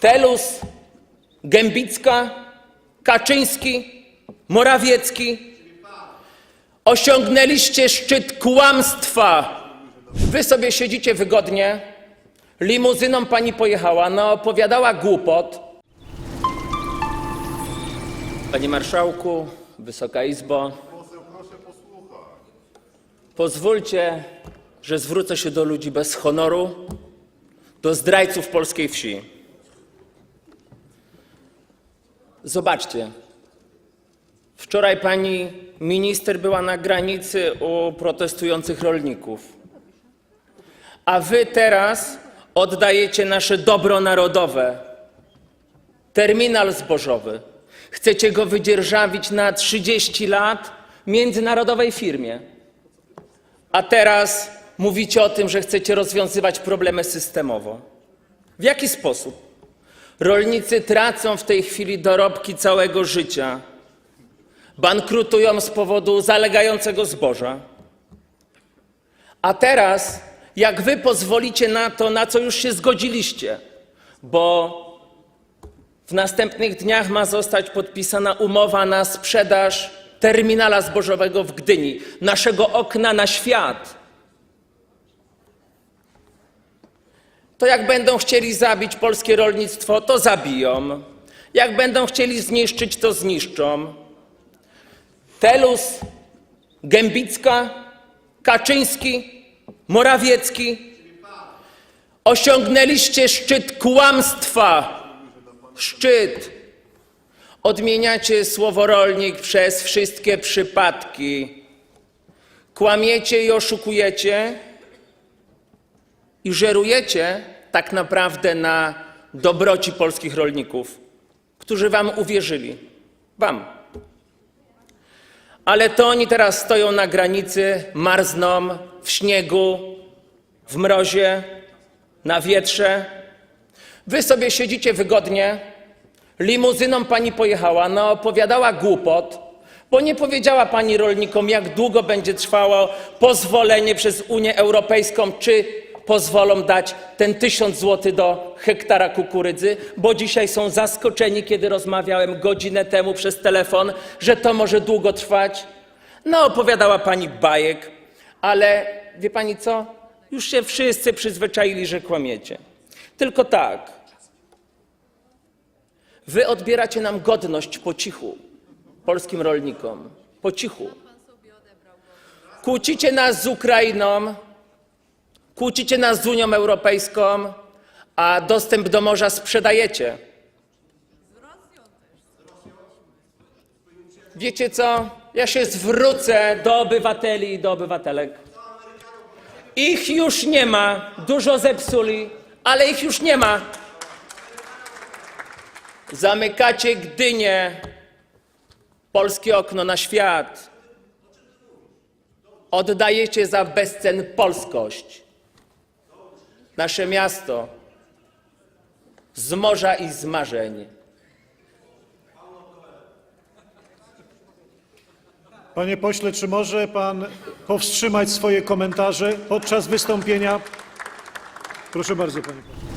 Telus, Gębicka, Kaczyński, Morawiecki. Osiągnęliście szczyt kłamstwa. Wy sobie siedzicie wygodnie, limuzyną pani pojechała, no opowiadała głupot. Panie Marszałku, Wysoka Izbo, pozwólcie, że zwrócę się do ludzi bez honoru, do zdrajców polskiej wsi. Zobaczcie. Wczoraj pani minister była na granicy u protestujących rolników. A wy teraz oddajecie nasze dobro narodowe. Terminal zbożowy. Chcecie go wydzierżawić na 30 lat międzynarodowej firmie. A teraz mówicie o tym, że chcecie rozwiązywać problemy systemowo. W jaki sposób? Rolnicy tracą w tej chwili dorobki całego życia. Bankrutują z powodu zalegającego zboża. A teraz, jak wy pozwolicie na to, na co już się zgodziliście, bo w następnych dniach ma zostać podpisana umowa na sprzedaż terminala zbożowego w Gdyni, naszego okna na świat. To jak będą chcieli zabić polskie rolnictwo, to zabiją. Jak będą chcieli zniszczyć, to zniszczą. Telus, Gębicka, Kaczyński, Morawiecki. Osiągnęliście szczyt kłamstwa. Szczyt. Odmieniacie słowo rolnik przez wszystkie przypadki. Kłamiecie i oszukujecie i żerujecie tak naprawdę na dobroci polskich rolników, którzy wam uwierzyli. Wam. Ale to oni teraz stoją na granicy, marzną w śniegu, w mrozie, na wietrze. Wy sobie siedzicie wygodnie, limuzyną pani pojechała, no opowiadała głupot, bo nie powiedziała pani rolnikom, jak długo będzie trwało pozwolenie przez Unię Europejską, czy pozwolą dać ten tysiąc złotych do hektara kukurydzy, bo dzisiaj są zaskoczeni, kiedy rozmawiałem godzinę temu przez telefon, że to może długo trwać. No, opowiadała pani bajek, ale wie pani co? Już się wszyscy przyzwyczaili, że kłamiecie. Tylko tak. Wy odbieracie nam godność po cichu, polskim rolnikom. Po cichu. Kłócicie nas z Ukrainą, kłócicie nas z Unią Europejską, a dostęp do morza sprzedajecie. Wiecie co? Ja się zwrócę do obywateli i do obywatelek. Ich już nie ma, dużo zepsuli, ale ich już nie ma. Zamykacie Gdynię, polskie okno na świat. Oddajecie za bezcen polskość. Nasze miasto z morza i z marzeń. Panie pośle, czy może pan powstrzymać swoje komentarze podczas wystąpienia? Proszę bardzo, panie pośle.